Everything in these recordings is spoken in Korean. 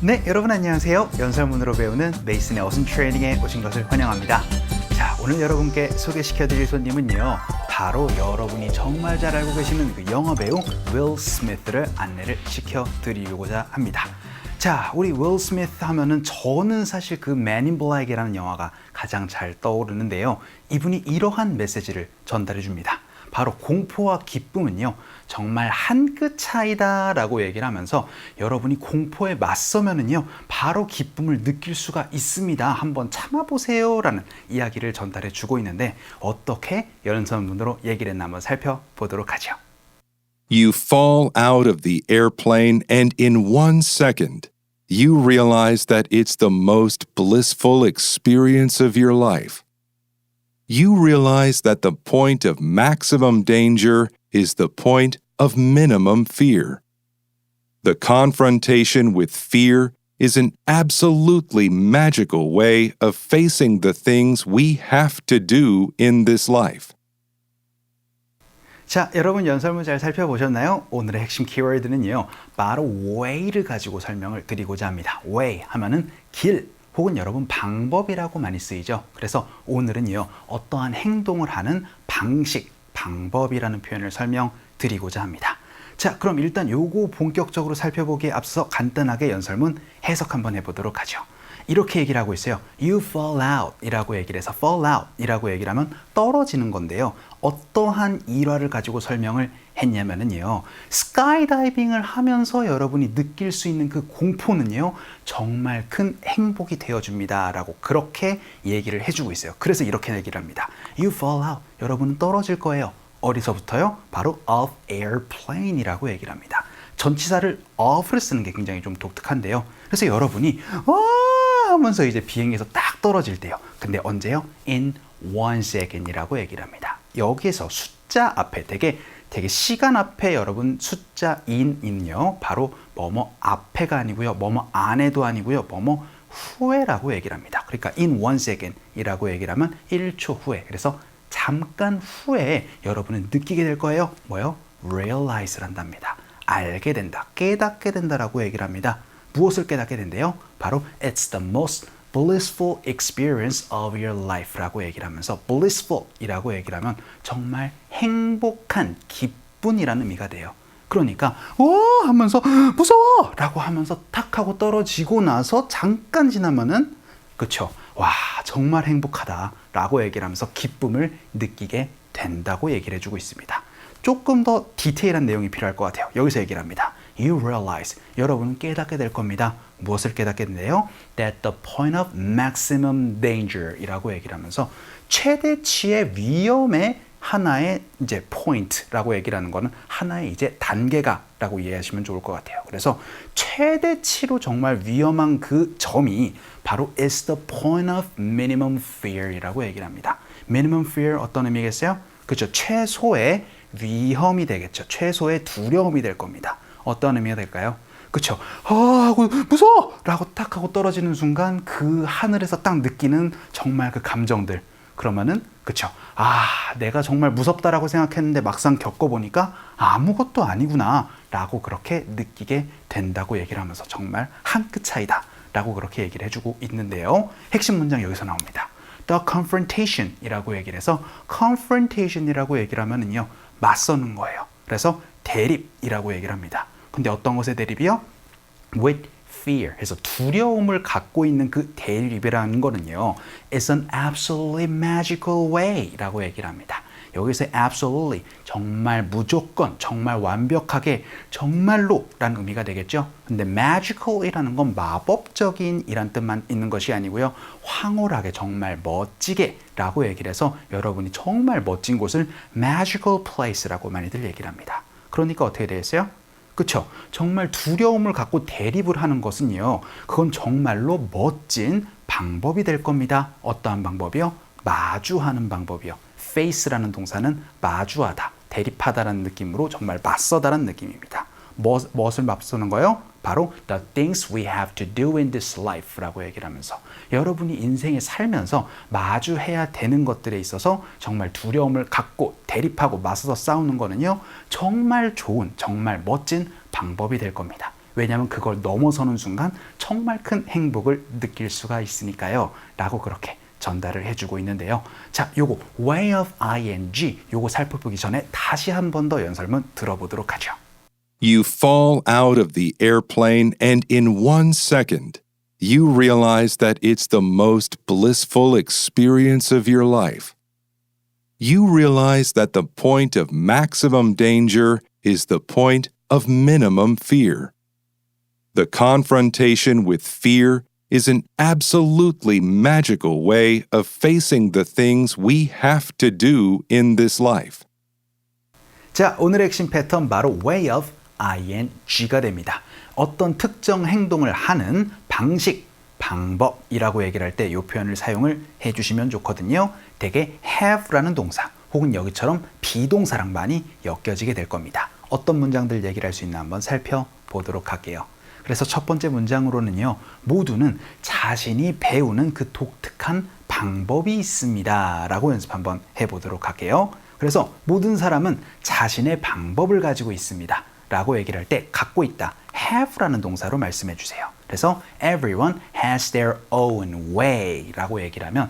네, 여러분 안녕하세요. 연설문으로 배우는 메이슨의 어순 트레이닝에 오신 것을 환영합니다. 자, 오늘 여러분께 소개시켜드릴 손님은요. 바로 여러분이 정말 잘 알고 계시는 그 영화 배우 윌 스미스를 안내를 시켜드리고자 합니다. 자, 우리 윌 스미스 하면은 저는 사실 그 in Black이라는 영화가 가장 잘 떠오르는데요. 이분이 이러한 메시지를 전달해 줍니다. 바로 공포와 기쁨은요, 정말 한 끗 차이다라고 얘기를 하면서 여러분이 공포에 맞서면은요, 바로 기쁨을 느낄 수가 있습니다. 한번 참아보세요라는 이야기를 전달해 주고 있는데, 어떻게 연설문으로 얘기를 했나 한번 살펴보도록 하죠. You fall out of the airplane, and in one second, you realize that it's the most blissful experience of your life. You realize that the point of maximum danger is the point of minimum fear. The confrontation with fear is an absolutely magical way of facing the things we have to do in this life. 자, 여러분 연설문 잘 살펴보셨나요? 오늘의 핵심 키워드는요, 바로 way를 가지고 설명을 드리고자 합니다. way 하면은 길 혹은 여러분 방법이라고 많이 쓰이죠. 그래서 오늘은요, 어떠한 행동을 하는 방식, 방법이라는 표현을 설명드리고자 합니다. 자, 그럼 일단 요거 본격적으로 살펴보기에 앞서 간단하게 연설문 해석 한번 해보도록 하죠. 이렇게 얘기를 하고 있어요. You fall out 이라고 얘기를 해서 fall out 이라고 얘기를 하면 떨어지는 건데요. 어떠한 일화를 가지고 설명을 했냐면은요. 스카이다이빙을 하면서 여러분이 느낄 수 있는 그 공포는요. 정말 큰 행복이 되어줍니다. 라고 그렇게 얘기를 해주고 있어요. 그래서 이렇게 얘기를 합니다. You fall out. 여러분은 떨어질 거예요. 어디서부터요? 바로 of airplane이라고 얘기를 합니다. 전치사를 of를 쓰는 게 굉장히 좀 독특한데요. 그래서 여러분이 와 하면서 이제 비행기에서 딱 떨어질 때요. 근데 언제요? in one second이라고 얘기를 합니다. 여기에서 숫자 앞에 되게 되게 시간 앞에 여러분 숫자 in은요. 바로 뭐뭐 앞에가 아니고요. 뭐뭐 안에도 아니고요. 뭐뭐 후에라고 얘기를 합니다. 그러니까 in one second이라고 얘기를 하면 1초 후에. 그래서 잠깐 후에 여러분은 느끼게 될 거예요. 뭐요? realize를 한답니다. 알게 된다, 깨닫게 된다라고 얘기를 합니다. 무엇을 깨닫게 된대요? 바로 it's the most blissful experience of your life라고 얘기를 하면서 blissful이라고 얘기를 하면 정말 행복한 기쁨이라는 의미가 돼요. 그러니까 오 하면서 무서워라고 하면서 탁 하고 떨어지고 나서 잠깐 지나면은 그쵸 와 정말 행복하다라고 얘기를 하면서 기쁨을 느끼게 된다고 얘기를 해주고 있습니다. 조금 더 디테일한 내용이 필요할 것 같아요. 여기서 얘기를 합니다. You realize 여러분은 깨닫게 될 겁니다. 무엇을 깨닫게 된대요? That the point of maximum danger이라고 얘기를 하면서 최대치의 위험의 하나의 이제 포인트라고 얘기를 하는 거는 하나의 이제 단계가라고 이해하시면 좋을 것 같아요. 그래서 최대치로 정말 위험한 그 점이 바로 is the point of minimum fear이라고 얘기를 합니다. minimum fear 어떤 의미겠어요? 그렇죠. 최소의 위험이 되겠죠. 최소의 두려움이 될 겁니다. 어떤 의미가 될까요? 그쵸. 아, 하고 무서워! 라고 딱 하고 떨어지는 순간 그 하늘에서 딱 느끼는 정말 그 감정들. 그러면은, 그쵸. 아, 내가 정말 무섭다라고 생각했는데 막상 겪어보니까 아무것도 아니구나. 라고 그렇게 느끼게 된다고 얘기를 하면서 정말 한 끗 차이다. 라고 그렇게 얘기를 해주고 있는데요. 핵심 문장 여기서 나옵니다. The confrontation 이라고 얘기를 해서 confrontation 이라고 얘기를 하면은요, 맞서는 거예요. 그래서 대립이라고 얘기를 합니다. 근데 어떤 것의 대립이요? With fear. 해서 두려움을 갖고 있는 그 대립이라는 거는요. It's an absolutely magical way 라고 얘기를 합니다. 여기서 absolutely 정말 무조건 정말 완벽하게 정말로 라는 의미가 되겠죠. 근데 magical이라는 건 마법적인 이란 뜻만 있는 것이 아니고요. 황홀하게 정말 멋지게 라고 얘기를 해서 여러분이 정말 멋진 곳을 magical place라고 많이들 얘기를 합니다. 그러니까 어떻게 되겠어요? 그쵸? 정말 두려움을 갖고 대립을 하는 것은요. 그건 정말로 멋진 방법이 될 겁니다. 어떠한 방법이요? 마주하는 방법이요. face라는 동사는 마주하다, 대립하다라는 느낌으로 정말 맞서다라는 느낌입니다. 무엇, 무엇을 맞서는 거요? 바로 the things we have to do in this life라고 얘기를 하면서 여러분이 인생에 살면서 마주해야 되는 것들에 있어서 정말 두려움을 갖고 대립하고 맞서서 싸우는 거는요 정말 좋은 정말 멋진 방법이 될 겁니다. 왜냐하면 그걸 넘어서는 순간 정말 큰 행복을 느낄 수가 있으니까요. 라고 그렇게 전달을 해주고 있는데요. 자, 요거 way of ing 요거 살펴보기 전에 다시 한 번 더 연설문 들어보도록 하죠. You fall out of the airplane, and in one second, you realize that it's the most blissful experience of your life. You realize that the point of maximum danger is the point of minimum fear. The confrontation with fear is an absolutely magical way of facing the things we have to do in this life. 자, 오늘의 핵심 패턴 바로 way of ing가 됩니다. 어떤 특정 행동을 하는 방식, 방법이라고 얘기를 할 때 이 표현을 사용을 해주시면 좋거든요. 대개 have라는 동사 혹은 여기처럼 비동사랑 많이 엮여지게 될 겁니다. 어떤 문장들 얘기를 할 수 있나 한번 살펴보도록 할게요. 그래서 첫 번째 문장으로는요, 모두는 자신이 배우는 그 독특한 방법이 있습니다. 라고 연습 한번 해보도록 할게요. 그래서 모든 사람은 자신의 방법을 가지고 있습니다. 라고 얘기를 할 때 갖고 있다. have라는 동사로 말씀해 주세요. 그래서 everyone has their own way 라고 얘기를 하면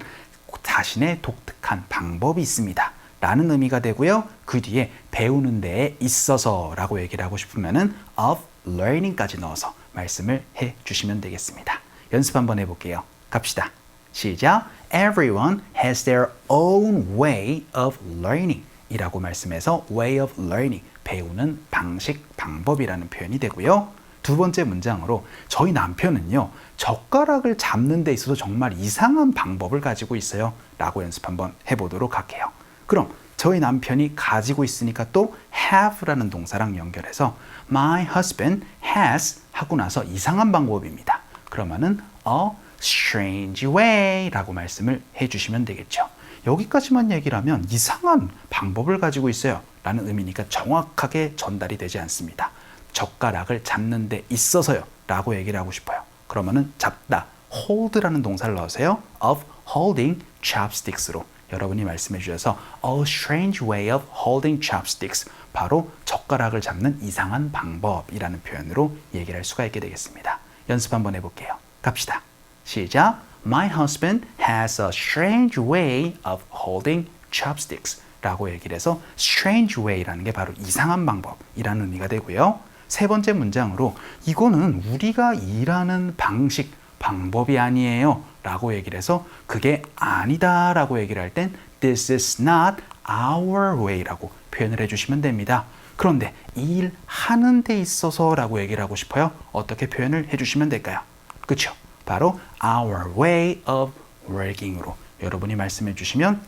자신의 독특한 방법이 있습니다. 라는 의미가 되고요. 그 뒤에 배우는 데에 있어서 라고 얘기를 하고 싶으면은 of learning까지 넣어서 말씀을 해 주시면 되겠습니다. 연습 한번 해볼게요. 갑시다. 시작. Everyone has their own way of learning 이라고 말씀해서 way of learning 배우는 방식, 방법이라는 표현이 되고요. 두 번째 문장으로 저희 남편은요 젓가락을 잡는 데 있어서 정말 이상한 방법을 가지고 있어요. 라고 연습 한번 해보도록 할게요. 그럼 저희 남편이 가지고 있으니까 또 have라는 동사랑 연결해서 my husband has 하고 나서 이상한 방법입니다. 그러면은 a strange way 라고 말씀을 해주시면 되겠죠 여기까지만 얘기를 하면 이상한 방법을 가지고 있어요. 라는 의미니까 정확하게 전달이 되지 않습니다. 젓가락을 잡는 데 있어서요. 라고 얘기를 하고 싶어요. 그러면은 잡다 hold라는 동사를 넣으세요. of holding chopsticks로. 여러분이 말씀해 주셔서 a strange way of holding chopsticks. 바로 젓가락을 잡는 이상한 방법이라는 표현으로 얘기를 할 수가 있게 되겠습니다. 연습 한번 해볼게요. 갑시다. 시작 My husband has a strange way of holding chopsticks 라고 얘기를 해서 strange way라는 게 바로 이상한 방법이라는 의미가 되고요. 세 번째 문장으로 이거는 우리가 일하는 방식, 방법이 아니에요 라고 얘기를 해서 그게 아니다 라고 얘기를 할 땐 this is not our way 라고 표현을 해주시면 됩니다. 그런데 일하는 데 있어서 라고 얘기를 하고 싶어요. 어떻게 표현을 해주시면 될까요? 그쵸? 바로 our way of working으로 여러분이 말씀해 주시면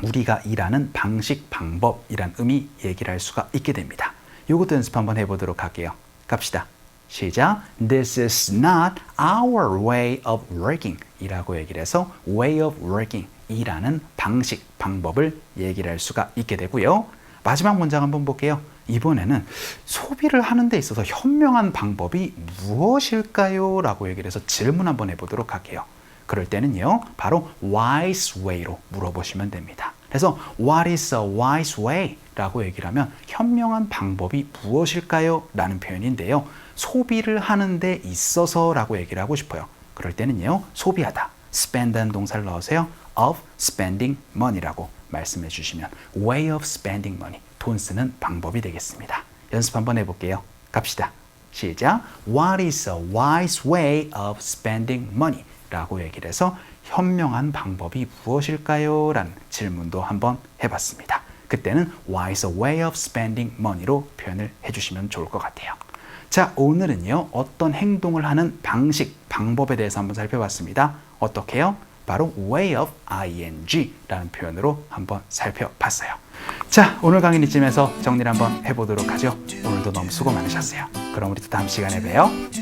우리가 일하는 방식, 방법이란 의미 얘기를 할 수가 있게 됩니다. 이것도 연습 한번 해보도록 할게요. 갑시다. 시작. This is not our way of working 이라고 얘기를 해서 way of working 일하는 방식, 방법을 얘기를 할 수가 있게 되고요. 마지막 문장 한번 볼게요. 이번에는 소비를 하는 데 있어서 현명한 방법이 무엇일까요? 라고 얘기를 해서 질문 한번 해보도록 할게요. 그럴 때는요, 바로 wise way로 물어보시면 됩니다. 그래서 what is a wise way? 라고 얘기를 하면 현명한 방법이 무엇일까요? 라는 표현인데요. 소비를 하는 데 있어서 라고 얘기를 하고 싶어요. 그럴 때는요, 소비하다. spend라는 동사를 넣으세요. of spending money라고 말씀해 주시면 way of spending money. 돈 쓰는 방법이 되겠습니다. 연습 한번 해볼게요. 갑시다. 시작. What is a wise way of spending money? 라고 얘기를 해서 현명한 방법이 무엇일까요? 라는 질문도 한번 해봤습니다. 그때는 What is a way of spending money로 표현을 해주시면 좋을 것 같아요. 자, 오늘은요, 어떤 행동을 하는 방식, 방법에 대해서 한번 살펴봤습니다. 어떻게요? 바로 way of ing 라는 표현으로 한번 살펴봤어요. 자, 오늘 강의는 이쯤에서 정리를 한번 해보도록 하죠. 오늘도 너무 수고 많으셨어요. 그럼 우리 또 다음 시간에 봬요.